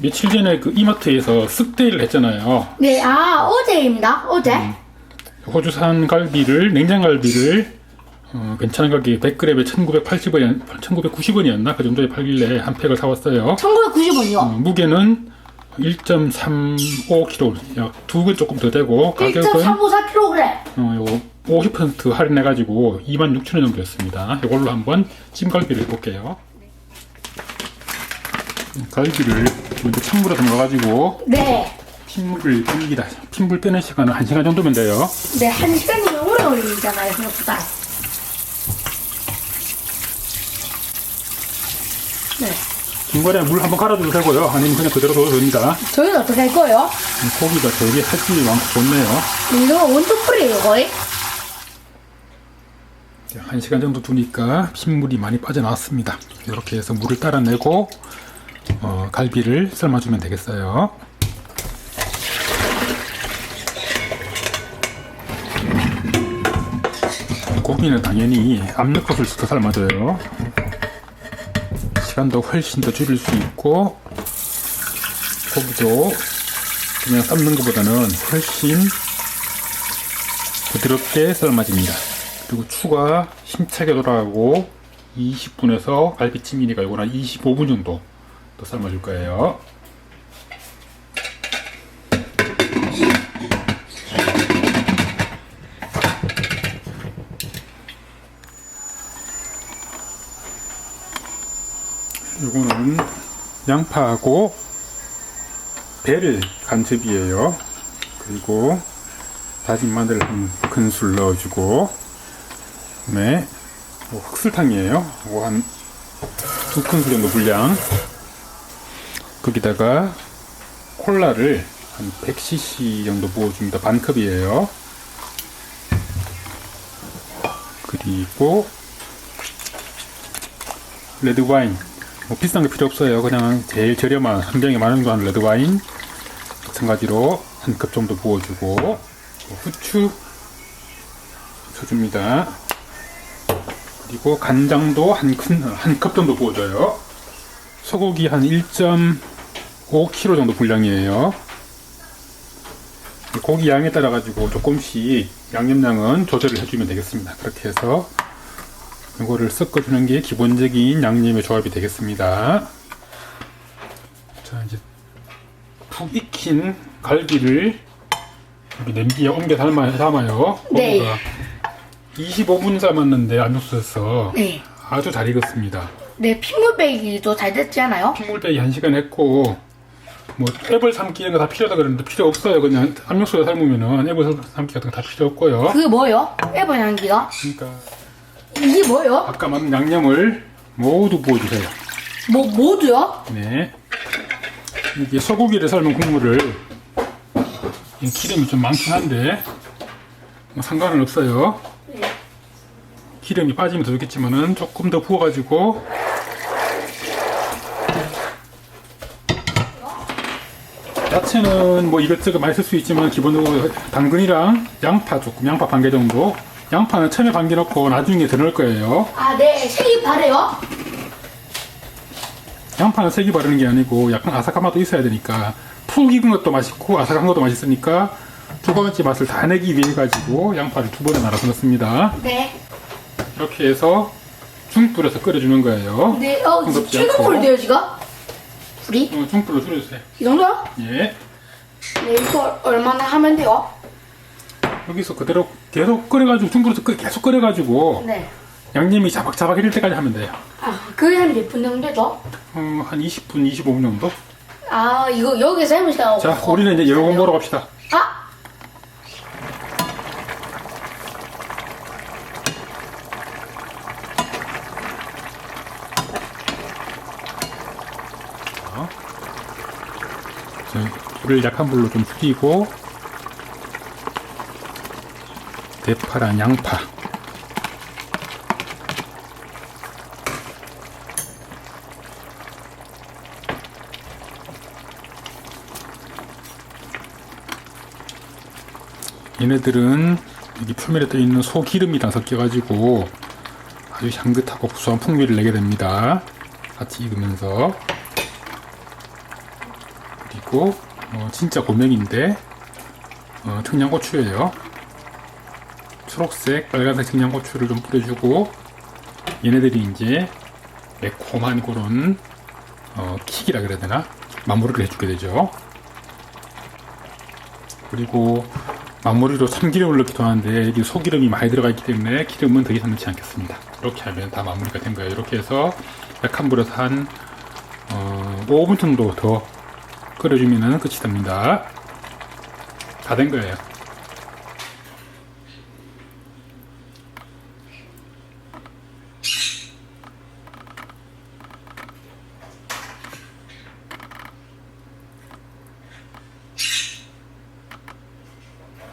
며칠 전에 그 이마트에서 쓱데이를 했잖아요. 네, 아, 어제입니다. 어제. 호주산 갈비를 냉장 갈비를 어, 괜찮은 가격에 100g에 1,980원, 1,990원이었나 그 정도에 팔길래 한 팩을 사왔어요. 1990원이요. 어, 무게는 1.35kg, 약두배 조금 더 되고 가격은 1.354kg. 어, 요거 50% 할인해가지고 26,000원 정도였습니다. 이걸로 한번 찜갈비를 해볼게요. 갈비를 먼저 찬물에 담가가지고 네. 핏물을 빼기다. 핏물 빼는 시간은 1시간 정도면 돼요. 네, 한 시간이면 오래 걸리잖아요, 생각보다. 네. 중간에 물 한번 갈아줘도 되고요. 아니면 그냥 그대로 둬도 됩니다. 저희는 어떻게 할 거예요? 고기가 되게 살집이 많고 좋네요. 이거 원투풀이에요, 거의? 이제 한 시간 정도 두니까 핏물이 많이 빠져나왔습니다. 이렇게 해서 물을 따라내고 어, 갈비를 삶아주면 되겠어요. 고기는 당연히 압력솥을 써서 삶아줘요. 시간도 훨씬 더 줄일 수 있고 고기도 그냥 삶는 것보다는 훨씬 부드럽게 삶아집니다. 그리고 추가 힘차게 돌아가고 20분에서 갈비찜이니까 이거는 한 25분 정도 더 삶아줄 거예요. 이거는 양파하고 배를 간즙이에요. 그리고 다진 마늘 한 큰술 넣어주고 그다음에 뭐 흑설탕이에요. 이거 한두 큰술 정도 분량. 거기다가 콜라를 한 100cc 정도 부어줍니다. 반 컵이에요. 그리고 레드 와인. 뭐 비싼 게 필요 없어요. 그냥 제일 저렴한 만원 정도 하는 레드 와인. 마찬가지로 한 컵 정도 부어주고 후추 쳐줍니다. 그리고 간장도 한 컵 정도 부어줘요. 소고기 한 1.5kg 정도 분량이에요. 고기 양에 따라 가지고 조금씩 양념량은 조절을 해주면 되겠습니다. 그렇게 해서 이거를 섞어주는 게 기본적인 양념의 조합이 되겠습니다. 자 이제 푹 익힌 갈비를 여기 냄비에 옮겨 담아, 담아요. 네. 고기가 25분 삶았는데 안육수에서 네. 아주 잘 익었습니다. 네, 핏물 빼기도 잘 됐지 않아요? 핏물 빼기 1시간 했고 뭐 앱을 삶기 이런 거 다 필요하다 그러는데 필요 없어요. 그냥 압력수에 삶으면은 앱을 삶기 같은 거 다 필요 없고요. 그게 뭐예요? 에버 향기가? 그러니까 이게 뭐예요? 아까 만든 양념을 모두 부어주세요. 뭐, 모두요? 네. 이게 소고기를 삶은 국물을 이 기름이 좀 많긴 한데 뭐 상관은 없어요. 네. 기름이 빠지면 더 좋겠지만은 조금 더 부어가지고 야채는 뭐 이것저것 많이 쓸 수 있지만 기본적으로 당근이랑 양파 조금 양파 반 개 정도 양파는 처음에 반 개 넣고 나중에 더 넣을 거예요. 아, 네, 색이 바래요? 양파는 색이 바르는 게 아니고 약간 아삭한 맛도 있어야 되니까 푹 익은 것도 맛있고 아삭한 것도 맛있으니까 두 번째 맛을 다 내기 위해 가지고 양파를 두 번에 나눠서 넣습니다. 네. 이렇게 해서 중불에서 끓여주는 거예요. 네, 어. 불 돼요, 지금? 불이? 어, 중불로 줄여주세요. 이 정도요? 예. 네, 이거 얼마나 하면 돼요? 여기서 그대로 계속 끓여가지고 중불에서 끓- 계속 끓여가지고 네. 양념이 자박자박 해질 때까지 하면 돼요. 아, 그게 한 몇 분 정도 되죠? 어, 한 20분, 25분 정도. 아, 이거 여기서 해보시다. 자, 우리는 이제 여거 먹으러 갑시다. 아! 자, 불을 약한 불로 좀 줄이고 대파랑 양파 얘네들은 여기 표면에 떠 있는 소기름이랑 섞여가지고 아주 향긋하고 구수한 풍미를 내게 됩니다. 같이 익으면서 그리고 어, 진짜 고명인데 어, 청양고추예요. 초록색, 빨간색 청양고추를 좀 뿌려주고 얘네들이 이제 매콤한 그런 어, 킥이라 그래야 되나 마무리를 해주게 되죠. 그리고 마무리로 참기름을 넣기도 하는데 여기 소기름이 많이 들어가 있기 때문에 기름은 더 이상 넣지 않겠습니다. 이렇게 하면 다 마무리가 된 거예요. 이렇게 해서 약한 불에서 한 어, 5분 정도 더 끓여주면 끝이 됩니다. 다 된 거예요.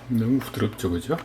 너무 부드럽죠, 그죠?